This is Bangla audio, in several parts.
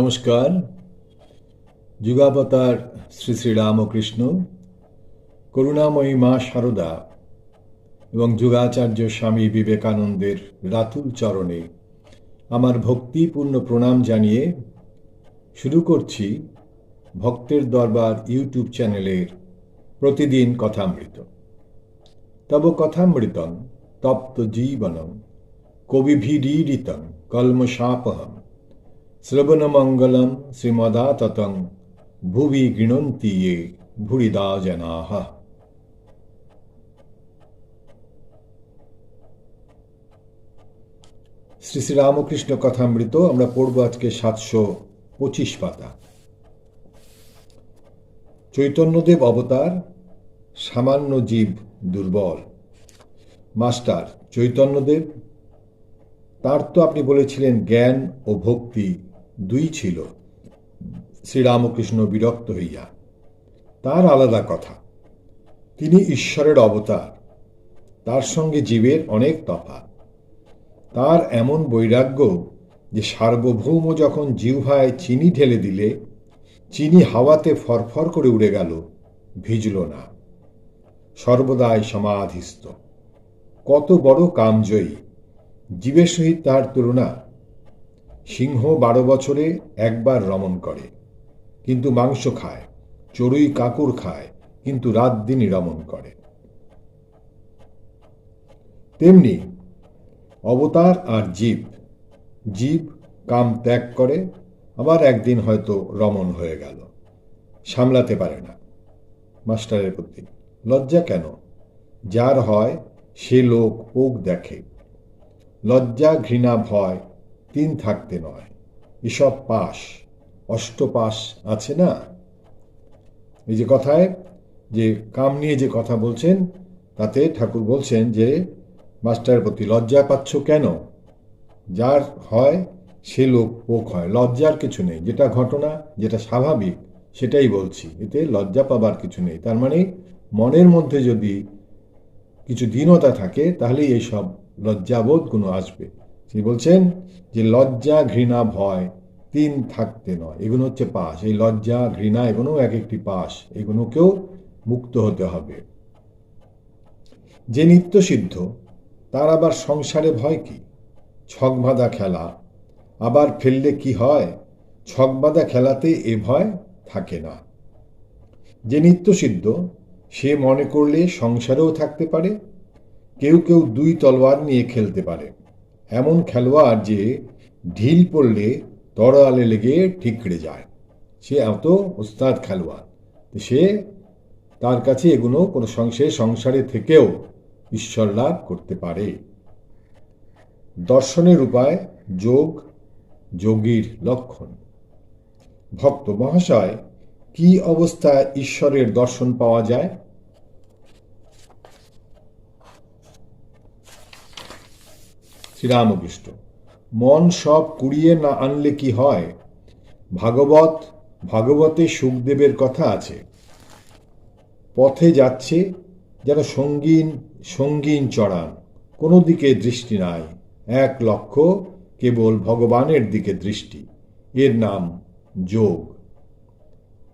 নমস্কার। যুগাবতার শ্রী শ্রী রামকৃষ্ণ, করুণাময়ী মা সারদা এবং যুগাচার্য স্বামী বিবেকানন্দের রাতুল চরণে আমার ভক্তিপূর্ণ প্রণাম জানিয়ে শুরু করছি ভক্তের দরবার ইউটিউব চ্যানেলের প্রতিদিন কথামৃত। তব কথামৃতম তপ্ত জীবনম কবিভিডীড়িতম কলমশাপহম। শ্রবণমঙ্গলম শ্রীমদাততং ভুবি গৃণন্তি ये ভুরিদা জনাহ শ্রী শ্রী রামকৃষ্ণ কথামৃত আমরা পড়ব আজকে সাতশো পঁচিশ পাতা। চৈতন্যদেব অবতার, সামান্য জীব দুর্বল। মাস্টার চৈতন্যদেব, তার তো আপনি বলেছিলেন জ্ঞান ও ভক্তি দুই ছিল। শ্রীরামকৃষ্ণ বিরক্ত হইয়া। তার আলাদা কথা। তিনি ঈশ্বরের অবতার। তার সঙ্গে জীবের অনেক তফাৎ। তার এমন বৈরাগ্য যে সার্বভৌম যখন জিহ্বায় চিনি ঢেলে দিলে, চিনি হাওয়াতে ফরফর করে উড়ে গেল, ভিজল না। সর্বদাই সমাধিস্থ। কত বড় কামজয়ী। জীবের সহিত তাহার তুলনা সিংহ বারো বছরে একবার রমণ করে, কিন্তু মাংস খায়, চড়ুই কাকুর খায়, কিন্তু রাত দিনই রমণ করে। তেমনি অবতার আর জীব জীব কাম ত্যাগ করে, আবার একদিন হয়তো রমণ হয়ে গেল। সামলাতে পারে না। মাস্টারের প্রতি লজ্জা কেন? যার হয় সে লোক পোক দেখে। লজ্জা ঘৃণা ভয় তিন থাকতে নয়। এসব পাশ। অষ্টপাশ আছে না? এই যে কথায়, যে কাম নিয়ে যে কথা বলছেন, তাতে ঠাকুর বলছেন যে মাস্টারের প্রতি লজ্জা পাচ্ছ কেন? যার হয় সে লোক পোক হয়। লজ্জার কিছু নেই। যেটা ঘটনা, যেটা স্বাভাবিক, সেটাই বলছি। এতে লজ্জা পাবার কিছু নেই। তার মানে মনের মধ্যে যদি কিছু দীনতা থাকে, তাহলেই এইসব লজ্জাবোধগুলো আসবে। তিনি বলছেন যে লজ্জা, ঘৃণা, ভয় তিন থাকতে নয়। এগুলো হচ্ছে পাশ। এই লজ্জা, ঘৃণা এগুলো এক একটি পাশ। এগুলোকেও মুক্ত হতে হবে। যে নিত্য সিদ্ধ, তার আবার সংসারে ভয় কি? ছকবাঁধা খেলা। আবার ফেললে কি হয়? ছকবাঁধা খেলাতে এ ভয় থাকে না। যে নিত্য সিদ্ধ, সে মনে করলে সংসারেও থাকতে পারে। কেউ কেউ দুই তলোয়ার নিয়ে খেলতে পারে। এমন খেলোয়াড় যে ঢিল পড়লে তরোয়ালে লেগে ঠিকড়ে যায়। সে এত ওস্তাদ খেলোয়াড়। সে তার কাছে এগুলো কোনো সংসারে সংসারে থেকেও ঈশ্বর লাভ করতে পারে। দর্শনের উপায়, যোগ, যোগীর লক্ষণ। ভক্ত মহাশয়, কি অবস্থায় ঈশ্বরের দর্শন পাওয়া যায়? শ্রীরামকৃষ্ণ। মন সব কুড়িয়ে না আনলে কি হয়? ভাগবত, ভাগবতে সুখদেবের কথা আছে। পথে যাচ্ছে যেন সঙ্গীন সঙ্গীন চড়ান। কোনো দিকে দৃষ্টি নাই। এক লক্ষ্য কেবল ভগবানের দিকে দৃষ্টি। এর নাম যোগ।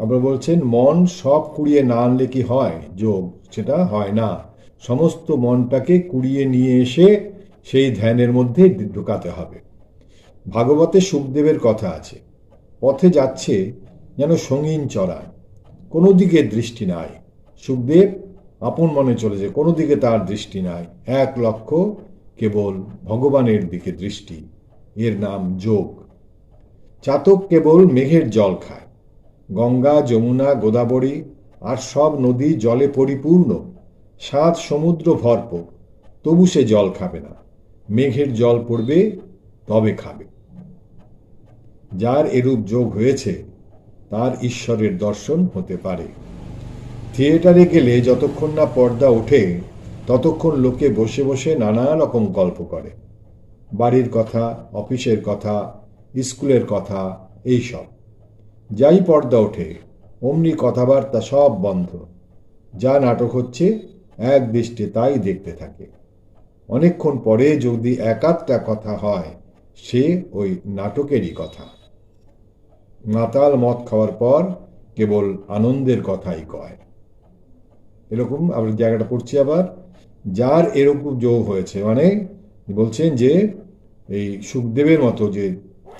আপনারা বলছেন, মন সব কুড়িয়ে না আনলে কি হয়? যোগ, সেটা হয় না। সমস্ত মনটাকে কুড়িয়ে নিয়ে এসে সেই ধ্যানের মধ্যে ঢুকাতে হবে। ভাগবতে সুখদেবের কথা আছে, পথে যাচ্ছে যেন সঙ্গীন চড়ায় কোনো দিকে দৃষ্টি নাই। সুখদেব আপন মনে চলেছে কোনো দিকে তার দৃষ্টি নাই, এক লক্ষ্য কেবল ভগবানের দিকে দৃষ্টি, এর নাম যোগ। চাতক কেবল মেঘের জল খায়, গঙ্গা, যমুনা, গোদাবরী আর সব নদী জলে পরিপূর্ণ, সাত সমুদ্র ভরপুর, তবু সে জল খাবে না। মেঘের জল পড়বে, তবে খাবে। যার এরূপ যোগ হয়েছে, তার ঈশ্বরের দর্শন হতে পারে। থিয়েটারে গেলে যতক্ষণ না পর্দা ওঠে, ততক্ষণ লোকে বসে বসে নানা রকম গল্প করে। বাড়ির কথা, অফিসের কথা, স্কুলের কথা এইসব যাই পর্দা ওঠে, অমনি কথাবার্তা সব বন্ধ। যা নাটক হচ্ছে, এক দৃষ্টে তাই দেখতে থাকে। অনেকক্ষণ পরে যদি একাধটা কথা হয়, সে ওই নাটকেরই কথা। মাতাল মদ খাওয়ার পর কেবল আনন্দের কথাই কয়। এরকম আবার জায়গাটা পড়ছি আবার, যার এরকম যোগ হয়েছে। মানে বলছেন যে, এই সুখদেবের মতো যে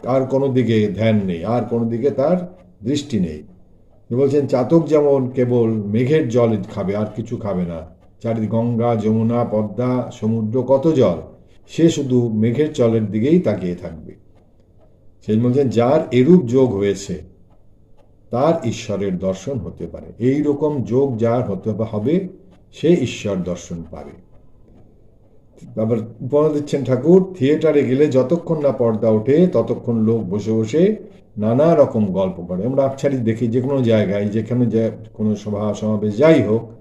আর কোনো দিকে ধ্যান নেই, আর কোনো দিকে তার দৃষ্টি নেই। বলছেন, চাতক যেমন কেবল মেঘের জল খাবে, আর কিছু খাবে না চারিদিকে গঙ্গা, যমুনা, পদ্মা, সমুদ্র, কত জল। সে শুধু মেঘের চলের দিকেই তাকিয়ে থাকবে। সেই বলছেন যার এরূপ যোগ হয়েছে, তার ঈশ্বরের দর্শন হতে পারে। এই রকম যোগ যার হতে হবে, সে ঈশ্বর দর্শন পাবে। আবার উপমা দিচ্ছেন, ঠাকুর, থিয়েটারে গেলে যতক্ষণ না পর্দা ওঠে, ততক্ষণ লোক বসে বসে নানা রকম গল্প করে। আমরা আপছাড়ি দেখি যে কোনো জায়গায়, যেখানে যে কোনো সভা সমাবেশ যাই হোক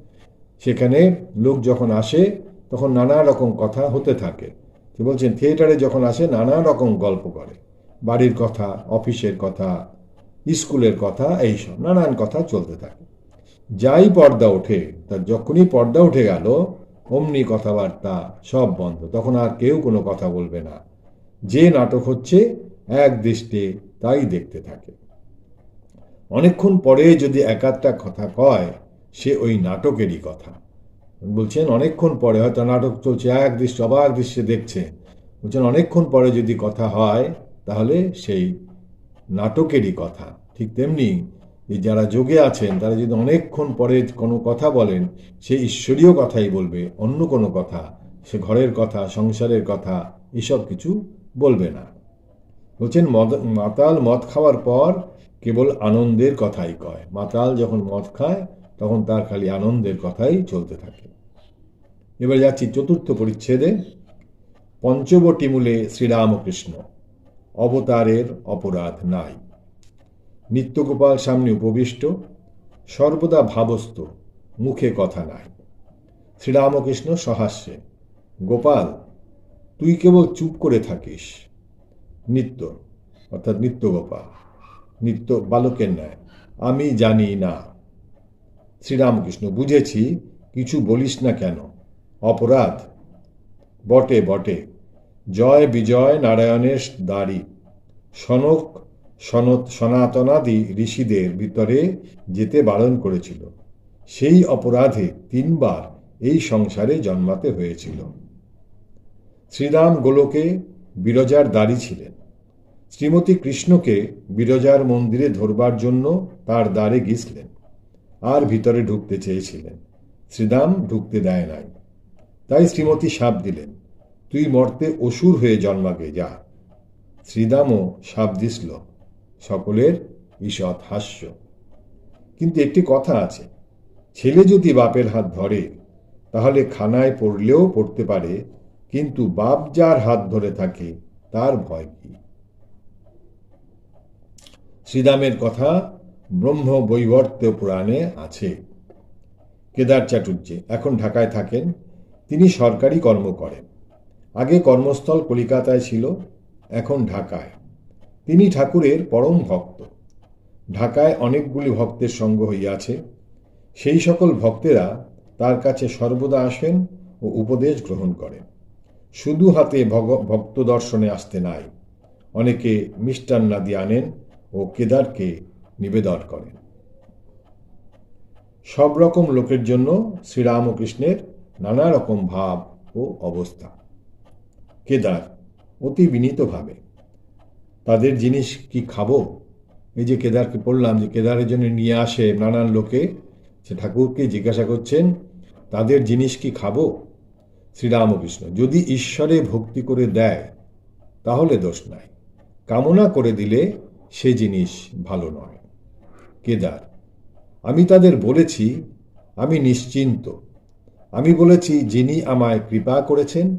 সেখানে লোক যখন আসে, তখন নানা রকম কথা হতে থাকে। তো বলছেন, থিয়েটারে যখন আসে, নানা রকম গল্প করে। বাড়ির কথা, অফিসের কথা, স্কুলের কথা, এইসব নানান কথা চলতে থাকে। যাই পর্দা ওঠে তার যখনই পর্দা উঠে গেল, অমনি কথাবার্তা সব বন্ধ। তখন আর কেউ কোনো কথা বলবে না। যে নাটক হচ্ছে, এক দৃষ্টে তাই দেখতে থাকে। অনেকক্ষণ পরে যদি একাধটা কথা কয় সে ওই নাটকেরই কথা। বলছেন, অনেকক্ষণ পরে হয়তো নাটক চলছে, এক দৃশ্য অবাক দৃশ্যে দেখছে। বলছেন, অনেকক্ষণ পরে যদি কথা হয়, তাহলে সেই নাটকেরই কথা। ঠিক তেমনি এই যারা যোগে আছেন, তারা যদি অনেকক্ষণ পরে কোনো কথা বলেন, সে ঈশ্বরীয় কথাই বলবে, অন্য কোনো কথা, সে ঘরের কথা, সংসারের কথা, এসব কিছু বলবে না। বলছেন, মদ, মাতাল মদ খাওয়ার পর কেবল আনন্দের কথাই কয়। মাতাল যখন মদ খায় তখন তার খালি আনন্দের কথাই চলতে থাকে। এবার যাচ্ছি চতুর্থ পরিচ্ছেদে। পঞ্চবটি মূলে শ্রীরামকৃষ্ণ। অবতারের অপরাধ নাই। নিত্যগোপাল সামনে উপবিষ্ট। সর্বদা ভাবস্থ। মুখে কথা নাই। শ্রীরামকৃষ্ণ সহাস্যে, গোপাল, তুই কেবল চুপ করে থাকিস। নিত্য, অর্থাৎ নিত্যগোপাল, নিত্য বালকের ন্যায়। আমি জানি না শ্রীরামকৃষ্ণ, বুঝেছি, কিছু বলিস না কেন? অপরাধ। বটে বটে। জয় বিজয় নারায়ণের দাড়ি। সনক, সনত, সনাতনাদি ঋষিদের ভিতরে যেতে বারণ করেছিল। সেই অপরাধে তিনবার এই সংসারে জন্মাতে হয়েছিল। শ্রীরাম গোলকে বিরজার দাড়ি ছিলেন। শ্রীমতী কৃষ্ণকে বিরজার মন্দিরে ধরবার জন্য তার দ্বারে গিসলেন আর ভিতরে ঢুকতে চেয়েছিলেন। শ্রীরাম ঢুকতে দেয় নাই। তাই শ্রীমতী সাপ দিলেন, তুই মর্তে অসুর হয়ে জন্মাগে, যা। শ্রীদামও সাপ দিসল সকলের ঈষৎ হাস্য। কিন্তু একটি কথা আছে, ছেলে যদি বাপের হাত ধরে, তাহলে খানায় পড়লেও পড়তে পারে, কিন্তু বাপ যার হাত ধরে থাকে, তার ভয় কি? শ্রীদামের কথা ব্রহ্ম বৈবর্ত পুরাণে আছে। কেদার চাটুর্যে এখন ঢাকায় থাকেন, তিনি সরকারি কর্ম করেন। আগে কর্মস্থল কলিকাতায় ছিল, এখন ঢাকায়। তিনি ঠাকুরের পরম ভক্ত। ঢাকায় অনেকগুলি ভক্তের সঙ্গ হইয়াছে। সেই সকল ভক্তেরা তার কাছে সর্বদা আসেন ও উপদেশ গ্রহণ করেন। শুধু হাতে ভক্ত দর্শনে আসতে নাই। অনেকে মিষ্টান্নাদি আনেন ও কেদারকে নিবেদন করেন। সব রকম লোকের জন্য শ্রীরামকৃষ্ণের নানা রকম ভাব ও অবস্থা। কেদার অতি বিনীতভাবে, তাদের জিনিস কি খাব? এই যে কেদারকে পড়লাম যে কেদারের জন্য নিয়ে আসে নানান লোকে, সে ঠাকুরকে জিজ্ঞাসা করছেন, তাদের জিনিস কি খাব? শ্রীরামকৃষ্ণ, যদি ঈশ্বরে ভক্তি করে দেয়, তাহলে দোষ নাই। কামনা করে দিলে সে জিনিস ভালো নয়। কেদার। আমি তাদের বলেছি, আমি নিশ্চিন্ত। আমি বলেছি, যিনি আমায় কৃপা করেছেন,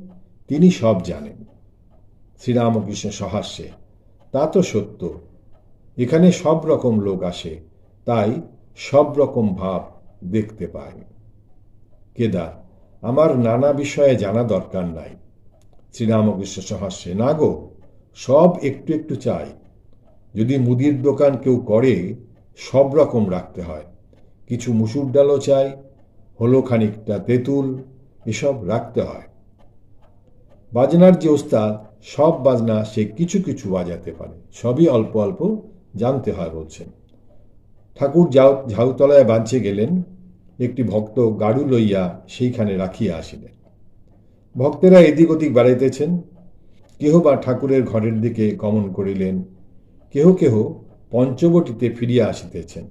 তিনি সব জানেন। শ্রীরামকৃষ্ণ সহাস্যে তা তো সত্য। এখানে সব রকম লোক আসে, তাই সব রকম ভাব দেখতে পায় কেদার, আমার নানা বিষয়ে জানা দরকার নাই। শ্রীরামকৃষ্ণ সহাস্যে না গো, সব একটু একটু চাই। যদি মুদির দোকান কেউ করে সব রকম রাখতে হয়। কিছু মুসুর ডালও চাই, হলো খানিকটা তেঁতুল, এসব রাখতে হয়। বাজনার যে ওস্তাদ, সব বাজনা সে কিছু কিছু বাজাতে পারে। সবই অল্প অল্প জানতে হয় বলছেন। ঠাকুর যাও ঝাউতলায় বাঁচে গেলেন। একটি ভক্ত গাড়ু লইয়া সেইখানে রাখিয়া আসিলেন। ভক্তেরা এদিক ওদিক বেড়াইতেছেন। কেহ বা ঠাকুরের ঘরের দিকে গমন করিলেন। কেহ কেহ পঞ্চবটিতে ফিরিয়া আসিতেছেন।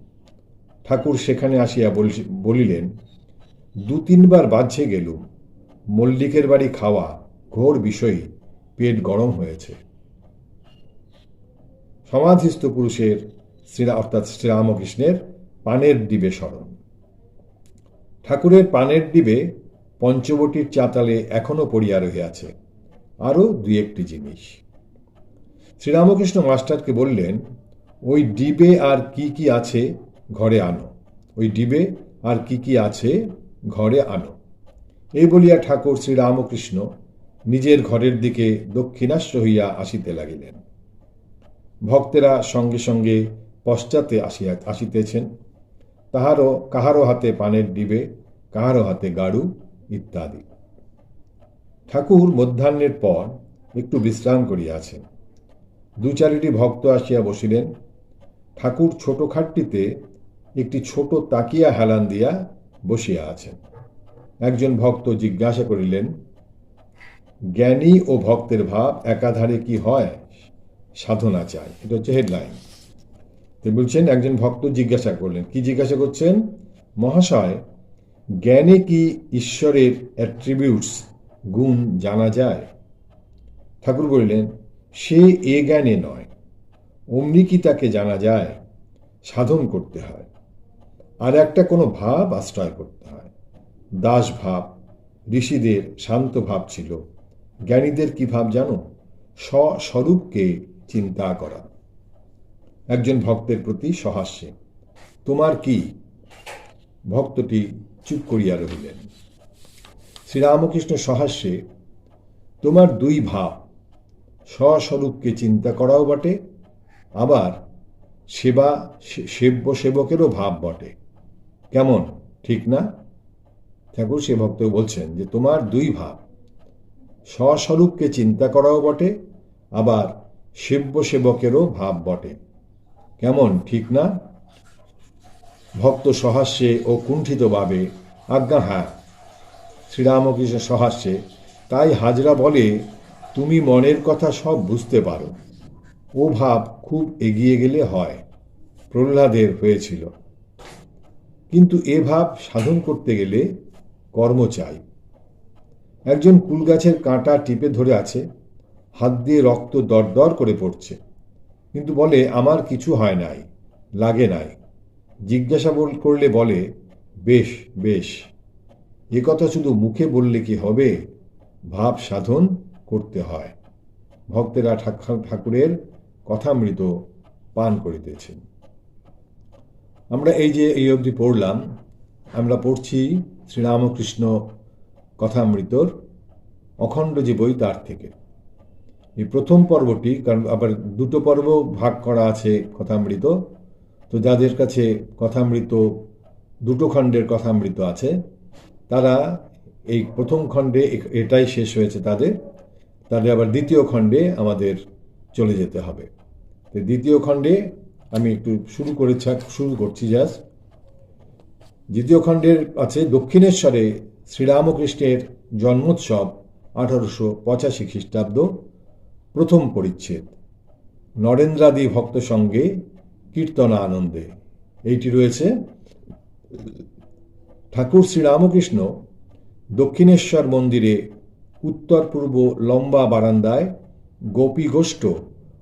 ঠাকুর সেখানে আসিয়া বলিলেন, দু তিনবার বাজছে গেলুম মল্লিকের বাড়ি খাওয়া ঘোর বিষয়ী, পেট গরম হয়েছে। সমাধিস্থ পুরুষের শ্রীরা অর্থাৎ শ্রীরামকৃষ্ণের পানের ডিবে স্মরণ। ঠাকুরের পানের ডিবে পঞ্চবটির চাতালে এখনও পড়িয়া রহিয়াছে। আরও দুই একটি জিনিস। শ্রীরামকৃষ্ণ মাস্টারকে বললেন ওই ডিবে আর কি কি আছে, ঘরে আনো। ওই ডিবে আর কি কি আছে, ঘরে আনো। এই বলিয়া ঠাকুর শ্রীরামকৃষ্ণ নিজের ঘরের দিকে দক্ষিণাস্য হইয়া আসিতে লাগিলেন। ভক্তেরা সঙ্গে সঙ্গে পশ্চাতে আসিয়া আসিতেছেন। তাহারও, কাহারও হাতে পানের ডিবে, কাহারও হাতে গাড়ু ইত্যাদি। ঠাকুর মধ্যাহ্নের পর একটু বিশ্রাম করিয়াছেন। দু চারিটি ভক্ত আসিয়া বসিলেন। ঠাকুর ছোট খাটটিতে একটি ছোট তাকিয়া হেলান দিয়া বসিয়া আছেন। একজন ভক্ত জিজ্ঞাসা করিলেন, জ্ঞানী ও ভক্তের ভাব একাধারে কি হয়? সাধনা চাই। এটা হচ্ছে হেডলাইন তো বলছেন, একজন ভক্ত জিজ্ঞাসা করলেন, কি জিজ্ঞাসা করছেন? মহাশয়, জ্ঞানে কি ঈশ্বরের অ্যাট্রিবিউটস গুণ জানা যায়? ঠাকুর বললেন, সে এ জ্ঞানে নয়। অমনি কি তাকে জানা যায়, সাধন করতে হয়। আর একটা কোনো ভাব আশ্রয় করতে হয়। দাস ভাব, ঋষিদের শান্ত ভাব ছিল। জ্ঞানীদের কি ভাব জানো? স্বস্বরূপকে চিন্তা করা। একজন ভক্তের প্রতি সহাস্যে, তোমার কি? ভক্তটি চুপ করিয়া রহিলেন। শ্রীরামকৃষ্ণ সহাস্যে, তোমার দুই ভাব, স্বস্বরূপকে চিন্তা করাও বটে আবার সেবা সেব্য সেবকেরও ভাব বটে। কেমন? ঠিক না? ঠাকুর সে ভক্ত বলছেন যে, তোমার দুই ভাব। স্বস্বরূপকে চিন্তা করাও বটে, আবার সেব্য সেবকেরও ভাব বটে। কেমন? ঠিক না? ভক্ত সহাস্যে ও কুণ্ঠিতভাবে আজ্ঞা হ্যাঁ শ্রীরামকৃষ্ণ সহাস্যে, তাই হাজরা বলে, তুমি মনের কথা সব বুঝতে পারো। ও ভাব খুব এগিয়ে গেলে হয়। প্রহ্লাদের হয়েছিল। কিন্তু এ ভাব সাধন করতে গেলে কর্ম চাই। একজন কুলগাছের কাঁটা টিপে ধরে আছে, হাত দিয়ে রক্ত দরদর করে পড়ছে। কিন্তু বলে, আমার কিছু হয় নাই, লাগে নাই। জিজ্ঞাসা করলে বলে, বেশ বেশ। এ কথা শুধু মুখে বললে কি হবে? ভাব সাধন করতে হয়। ভক্তেরা ঠাকুরের কথামৃত পান করিতেছেন। আমরা এই যে এই অবধি পড়লাম, আমরা পড়ছি শ্রীরামকৃষ্ণ কথামৃতর অখণ্ড যে বই তার থেকে। এই প্রথম পর্বটি, কারণ আবার দুটো পর্ব ভাগ করা আছে কথামৃত, তো যাদের কাছে কথামৃত, দুটো খণ্ডের কথামৃত আছে, তারা এই প্রথম খণ্ডে এটাই শেষ হয়েছে তাদের তাদের আবার দ্বিতীয় খণ্ডে আমাদের চলে যেতে হবে। দ্বিতীয় খণ্ডে আমি একটু শুরু করে শুরু করছি জাস্ট দ্বিতীয় খণ্ডের আছে দক্ষিণেশ্বরে শ্রীরামকৃষ্ণের জন্মোৎসব আঠারোশো পঁচাশি খ্রিস্টাব্দ, প্রথম পরিচ্ছেদ। নরেন্দ্রাদি ভক্ত সঙ্গে কীর্তনা আনন্দে এইটি রয়েছে। ঠাকুর শ্রীরামকৃষ্ণ দক্ষিণেশ্বর মন্দিরে উত্তর পূর্ব লম্বা বারান্দায় গোপী গোষ্ঠ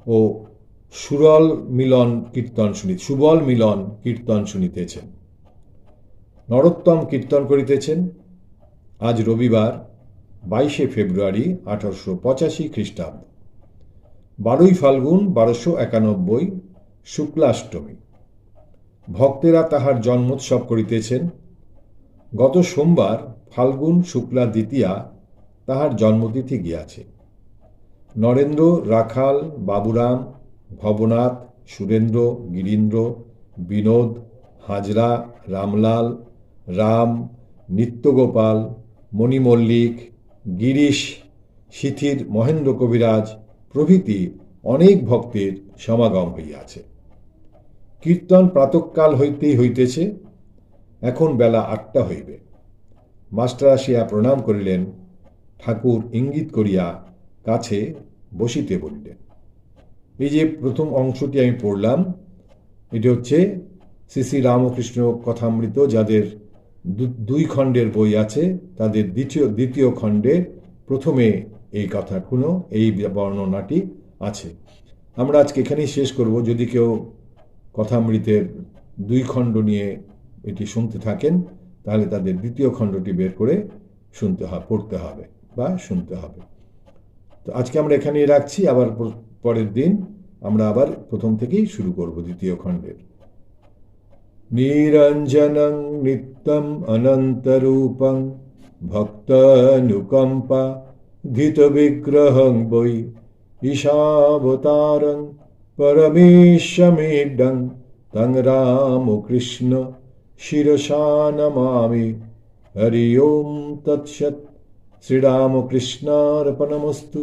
ও সুরল মিলন কীর্তন শুনি সুবল মিলন কীর্তন শুনিতেছেন। নরোত্তম কীর্তন করিতেছেন। আজ রবিবার, বাইশে ফেব্রুয়ারি আঠারোশো পঁচাশি খ্রিস্টাব্দ। বারোই ফাল্গুন বারোশো একানব্বই, শুক্লাষ্টমী। ভক্তেরা তাহার জন্মোৎসব করিতেছেন। গত সোমবার ফাল্গুন শুক্লা দ্বিতীয়া তাহার জন্মতিথি গিয়াছে। নরেন্দ্র, রাখাল, বাবুরাম ভবনাথ, সুরেন্দ্র, গিরীন্দ্র, বিনোদ, হাজরা, রামলাল, রাম, নিত্যগোপাল, মণিমল্লিক, গিরিশ, শিথির, মহেন্দ্র কবিরাজ প্রভৃতি অনেক ভক্তের সমাগম হইয়াছে। কীর্তন প্রাতকাল হইতেই হইতেছে, এখন বেলা আটটা হইবে। মাস্টার আসিয়া প্রণাম করিলেন, ঠাকুর ইঙ্গিত করিয়া কাছে বসিতে বলিলেন। এই যে প্রথম অংশটি আমি পড়লাম, এটি হচ্ছে শ্রী শ্রী রামকৃষ্ণ কথামৃত, যাদের দুই খণ্ডের বই আছে। তাদের দ্বিতীয় দ্বিতীয় খণ্ডে প্রথমে এই কথাগুলো, এই বর্ণনাটি আছে। আমরা আজকে এখানেই শেষ করব। যদি কেউ কথামৃতের দুই খণ্ড নিয়ে এটি শুনতে থাকেন, তাহলে তাদের দ্বিতীয় খণ্ডটি বের করে শুনতে হবে পড়তে হবে বা শুনতে হবে। তো আজকে আমরা এখানেই রাখছি। আবার পরের দিন আমরা আবার প্রথম থেকেই শুরু করব দ্বিতীয় খণ্ডের। নিরঞ্জনং নিত্যম অনন্তরূপং ভক্তানুকম্পা ধিত বিগ্রহং বৈ ঈশাবতারং পরমেশমিডং তং রামকৃষ্ণ শিরসা নমামি হরি ওম তৎসৎ। শ্রীরামকৃষ্ণার্পণমস্তু।